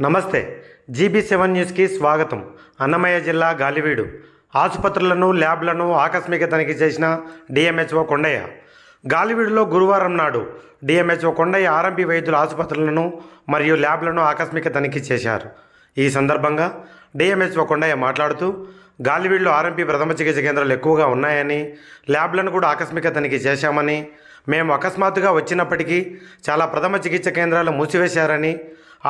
నమస్తే GB seven న్యూస్కి స్వాగతం. అన్నమయ్య జిల్లా గాలివీడు. ఆసుపత్రులను ల్యాబ్లను ఆకస్మిక తనిఖీ చేసిన డిఎంహెచ్ఓ కొండయ్య. గాలివీడులో గురువారం నాడు డిఎంహెచ్ఓ కొండయ్య ఆర్ఎంపీ వైద్యుల ఆసుపత్రులను మరియు ల్యాబ్లను ఆకస్మిక తనిఖీ చేశారు. ఈ సందర్భంగా డిఎంహెచ్ఓ కొండయ్య మాట్లాడుతూ గాలివీడులో ఆర్ఎంపీ ప్రథమ చికిత్స కేంద్రాలు ఎక్కువగా ఉన్నాయని ల్యాబ్లను కూడా ఆకస్మిక తనిఖీ చేశామని మేము అకస్మాత్తుగా వచ్చినప్పటికీ చాలా ప్రథమ చికిత్స కేంద్రాలు మూసివేశారని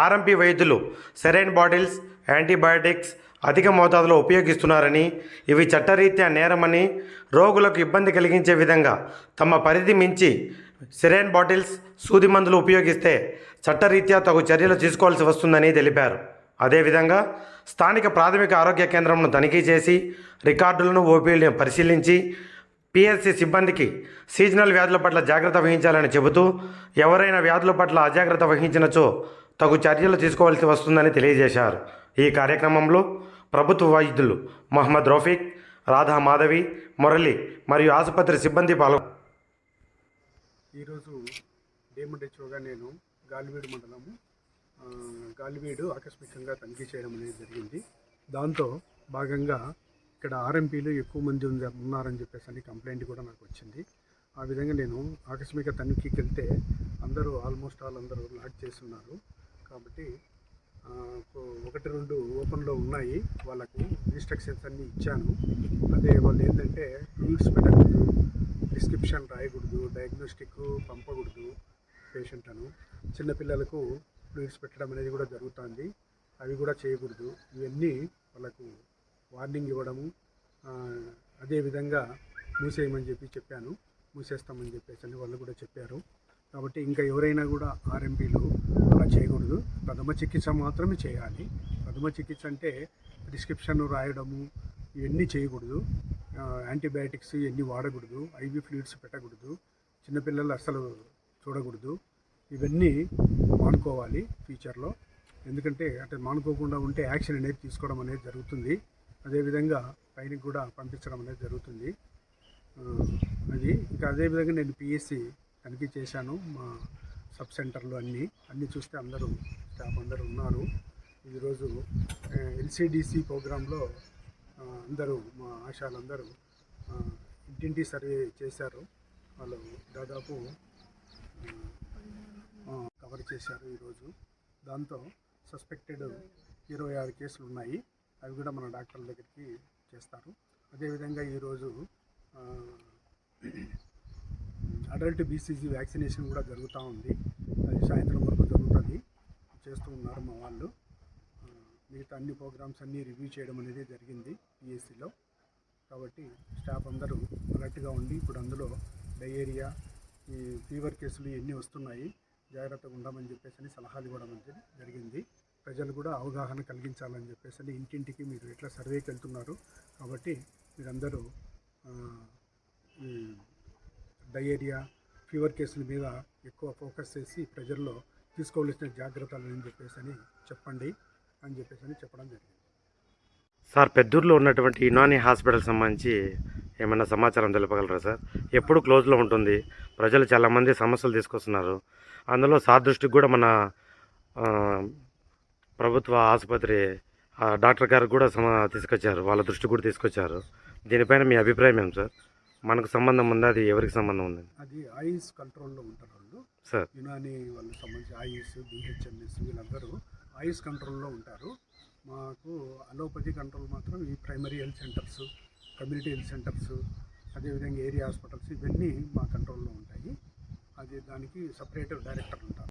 ఆర్ఎంపీ వైద్యులు సెరైన్ బాటిల్స్ యాంటీబయాటిక్స్ అధిక మోతాదులో ఉపయోగిస్తున్నారని ఇవి చట్టరీత్యా నేరమని రోగులకు ఇబ్బంది కలిగించే విధంగా తమ పరిధి మించి సిరేన్ బాటిల్స్ సూది మందులు ఉపయోగిస్తే చట్టరీత్యా తగు చర్యలు తీసుకోవాల్సి వస్తుందని తెలిపారు. అదేవిధంగా స్థానిక ప్రాథమిక ఆరోగ్య కేంద్రంను తనిఖీ చేసి రికార్డులను ఓపీలను పరిశీలించి పిఎస్సి సిబ్బందికి సీజనల్ వ్యాధుల పట్ల జాగ్రత్త వహించాలని చెబుతూ ఎవరైనా వ్యాధుల పట్ల అజాగ్రత్త వహించినచో తగు చర్యలు తీసుకోవాల్సి వస్తుందని తెలియజేశారు. ఈ కార్యక్రమంలో ప్రభుత్వ వైద్యులు మహమ్మద్ రఫీక్ రాధా మాధవి మురళి మరియు ఆసుపత్రి సిబ్బంది పాల్గొ ఈరోజు డిఎండిహెచ్ఓగా నేను గాలివీడు మండలము గాలివీడు ఆకస్మికంగా తనిఖీ చేయడం అనేది జరిగింది. దాంతో భాగంగా ఇక్కడ ఆర్ఎంపీలు ఎక్కువ మంది ఉంది- ఉన్నారని చెప్పేసి అని కంప్లైంట్ కూడా నాకు వచ్చింది. ఆ విధంగా నేను ఆకస్మిక తనిఖీకి వెళ్తే అందరూ ఆల్మోస్ట్ ఆల్ అందరూ లాక్ చేస్తున్నారు కాబట్టి ఒకటి రెండు ఓపెన్లో ఉన్నాయి. వాళ్ళకు ఇన్స్ట్రక్షన్స్ అన్నీ ఇచ్చాను. అదే వాళ్ళు ఏంటంటే రూల్స్ పెట్టకూడదు ప్రిస్క్రిప్షన్ రాయకూడదు డయాగ్నోస్టిక్ పంపకూడదు పేషెంట్ అను చిన్నపిల్లలకు ఫ్లూయిడ్స్ పెట్టడం అనేది కూడా జరుగుతుంది. అవి కూడా చేయకూడదు. ఇవన్నీ వాళ్ళకు వార్నింగ్ ఇవ్వడము అదేవిధంగా మూసేయమని చెప్పి చెప్పాను. మూసేస్తామని చెప్పేసి అని వాళ్ళు కూడా చెప్పారు. కాబట్టి ఇంకా ఎవరైనా కూడా ఆర్ఎంపీలు అలా చేయకూడదు. ప్రథమ చికిత్స మాత్రమే చేయాలి. ప్రథమ చికిత్స అంటే ప్రిస్క్రిప్షన్ రాయడము ఇవన్నీ చేయకూడదు. యాంటీబయాటిక్స్ ఇవన్నీ వాడకూడదు. ఐవి ఫ్లూయిడ్స్ పెట్టకూడదు. చిన్నపిల్లలు అసలు చూడకూడదు. ఇవన్నీ మానుకోవాలి ఫ్యూచర్లో ఎందుకంటే అంటే మానుకోకుండా ఉంటే యాక్షన్ అనేది తీసుకోవడం అనేది జరుగుతుంది. అదేవిధంగా పైనకి కూడా పంపించడం అనేది జరుగుతుంది. అది ఇంకా అదేవిధంగా నేను పిఎస్సి తనిఖీ చేశాను మా సబ్ సెంటర్లు అన్నీ. అన్నీ చూస్తే అందరూ స్టాఫ్ అందరూ ఉన్నారు. ఈరోజు ఎల్సిడిసి ప్రోగ్రాంలో అందరూ మా ఆశాలందరూ ఇంటింటి సర్వే చేశారు. వాళ్ళు దాదాపు ఆ, చేశారు ఈరోజు దాంతో సస్పెక్టెడ్ ఇరవై ఆరు కేసులు ఉన్నాయి. అవి కూడా మన డాక్టర్ల దగ్గరికి చేస్తారు. అదేవిధంగా ఈరోజు అడల్ట్ బీసీజీ వ్యాక్సినేషన్ కూడా జరుగుతూ ఉంది. అది సాయంత్రం వరకు జరుగుతుంది. చేస్తూ ఉన్నారు మా వాళ్ళు. మిగతా అన్ని ప్రోగ్రామ్స్ అన్నీ రివ్యూ చేయడం అనేది జరిగింది పిఎస్సిలో. కాబట్టి స్టాఫ్ అందరూ అలర్ట్గా ఉండి ఇప్పుడు అందులో డయేరియా ఈ ఫీవర్ కేసులు ఇవన్నీ వస్తున్నాయి. జాగ్రత్తగా ఉండమని చెప్పేసి అని సలహాలు ఇవ్వడం అనేది జరిగింది. ప్రజలు కూడా అవగాహన కలిగించాలని చెప్పేసి అని ఇంటింటికి మీరు ఎట్లా సర్వేకి వెళ్తున్నారు కాబట్టి మీరందరూ ఈ డయేరియా ఫీవర్ కేసుల మీద ఎక్కువ ఫోకస్ చేసి ప్రజల్లో తీసుకోవాల్సిన జాగ్రత్తలు అని చెప్పేసి అని చెప్పండి అని చెప్పేసి అని చెప్పడం జరిగింది. సార్ పెద్దూరులో ఉన్నటువంటి యునాని హాస్పిటల్ సంబంధించి ఏమైనా సమాచారం తెలపగలరా సార్? ఎప్పుడు క్లోజ్లో ఉంటుంది? ప్రజలు చాలామంది సమస్యలు తీసుకొస్తున్నారు. అందులో సార్ దృష్టికి కూడా మన ప్రభుత్వ ఆసుపత్రి డాక్టర్ గారు కూడా సమ తీసుకొచ్చారు. వాళ్ళ దృష్టికి కూడా తీసుకొచ్చారు. దీనిపైన మీ అభిప్రాయం ఏం సార్? మనకు సంబంధం ఉందా? అది ఎవరికి సంబంధం ఉంది? అది ఐస్ కంట్రోల్లో ఉంటారు వాళ్ళు. సార్. యునాని వాళ్ళకి సంబంధించి ఐఎస్ బిహెచ్ఎంఎస్ వీళ్ళందరూ ఐఎస్ కంట్రోల్లో ఉంటారు. మాకు అలోపతి కంట్రోల్ మాత్రం ఈ primary health centres community health centres అదేవిధంగా ఏరియా హాస్పిటల్స్ ఇవన్నీ మా కంట్రోల్లో ఉంటాయి. అది దానికి సపరేట్ డైరెక్టర్ ఉంటారు.